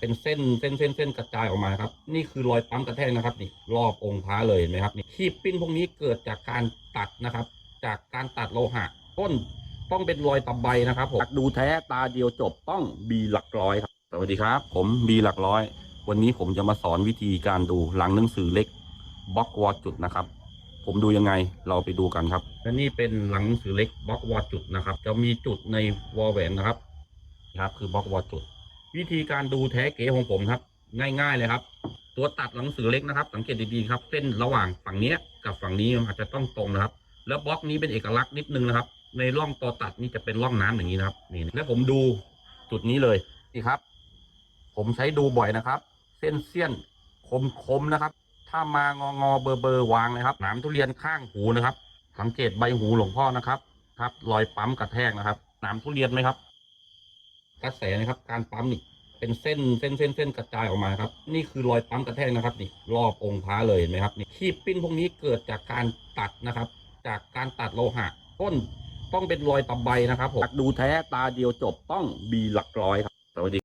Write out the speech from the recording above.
เป็นเส้นเส้นเส้นเส้นกระจายออกมาครับ นี่คือรอยปั๊มกระแทกนะครับนี่รอบองค์พระเลยเห็นไหมครับนี่ขีบปิ้นพวกนี้เกิดจากการตัดนะครับ จากการตัดโลหะต้นต้องเป็นรอยตะไบนะครับผมดูแท้ตาเดียวจบต้องบีหลักร้อยครับสวัสดีครับ ผมบีหลักร้อย วันนี้ผมจะมาสอนวิธีการดูหลังหนังสือเล็กบล็อกวอจุดนะครับ ผมดูยังไงเราไปดูกันครับ และนี่เป็นหลังหนังสือเล็กบล็อกวอจุดนะครับ จะมีจุดในวอลแหวนนะครับครับคือบล็อกวอจุด วิธีการดูแท้เก๋ของผมครับ ง่าย ๆ เลยครับ ตัวตัดหนังสือเล็กนะครับ สังเกตดีๆครับ เส้นระหว่างฝั่งเนี้ยกับฝั่งนี้อาจจะต้องตรงนะครับ แล้วบล็อกนี้เป็นเอกลักษณ์นิดนึงนะครับ ในร่องตัวตัดนี่จะเป็นร่องน้ำอย่างนี้นะครับนี่แล้วผมดูจุดนี้เลยนี่ครับ ผมใช้ดูบ่อยนะครับ เส้นเสี้ยนคมๆนะครับ ถ้ามางองอเบอร์เบอร์วางเลยครับหนามทุเรียนข้างหูนะครับ สังเกตใบหูหลวงพ่อนะครับ ครับรอยปั๊มกระแทกนะครับหนามทุเรียนไหมครับ กระแสนะครับ การปั๊มนี่เป็นเส้นเส้นเส้นเส้นกระจายออกมาครับ นี่คือรอยปั๊มกระแทกนะครับ นี่รอบองค์พระเลยเห็นไหมครับนี่ขีบปิ้นพวกนี้เกิดจากการตัดนะครับ จากการตัดโลหะต้นต้องเป็นรอยตะไบนะครับผมดูแท้ตาเดียวจบต้องบีหลักร้อยครับสวัสดี